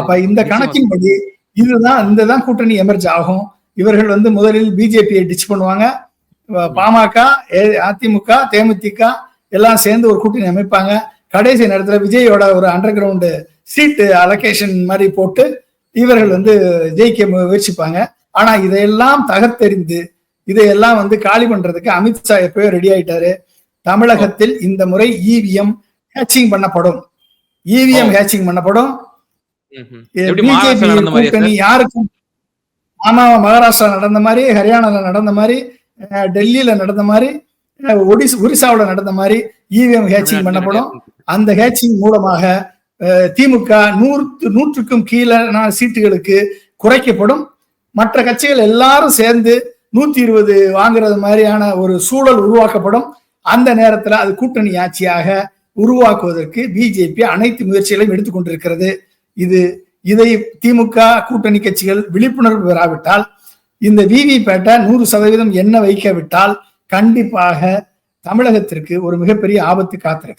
அப்ப இந்த கணக்கின்படி இதுதான் இந்த தான் கூட்டணி எமர்ஜ் ஆகும். இவர்கள் வந்து முதலில் பிஜேபியை டிச் பண்ணுவாங்க. பாமக அதிமுக தேமுதிக எல்லாம் சேர்ந்து ஒரு கூட்டணி அமைப்பாங்க. கடைசி நேரத்துல விஜயோட ஒரு அண்டர் கிரவுண்டு சீட்டு அலோகேஷன் மாதிரி போட்டு இவர்கள் வந்து ஜெயிக்க முயற்சிப்பாங்க. ஆனா இதையெல்லாம் தகர்த்தெறிந்து இதையெல்லாம் வந்து காலி பண்றதுக்கு அமித்ஷா எப்பயோ ரெடி ஆயிட்டாரு. தமிழகத்தில் இந்த முறை இவிஎம் ஹேச்சிங் பண்ணப்படும். இவிஎம் ஹேச்சிங் பண்ணப்படும். பிஜேபி கூட்டணி யாருக்கும்? ஆமா மகாராஷ்டிரா நடந்த மாதிரி ஹரியானால நடந்த மாதிரி டெல்லியில நடந்த மாதிரி ஒடிஸ் ஒரிசாவுல நடந்த மாதிரி இவிஎம் ஹேச்சிங் பண்ணப்படும். அந்த ஹேச்சிங் மூலமாக திமுக நூறு நூற்றுக்கும் கீழே சீட்டுகளுக்கு குறைக்கப்படும். மற்ற கட்சிகள் எல்லாரும் சேர்ந்து நூத்தி இருபது வாங்குறது மாதிரியான ஒரு சூழல் உருவாக்கப்படும். அந்த நேரத்துல அது கூட்டணி ஆட்சியாக உருவாக்குவதற்கு பிஜேபி அனைத்து முயற்சிகளையும் எடுத்துக்கொண்டிருக்கிறது. இது இதை திமுக கூட்டணி கட்சிகள் விழிப்புணர்வு பெறாவிட்டால் இந்த விவி பேட்டை நூறு சதவீதம் என்ன வைக்காவிட்டால் கண்டிப்பாக தமிழகத்திற்கு ஒரு மிகப்பெரிய ஆபத்து காத்திருக்கு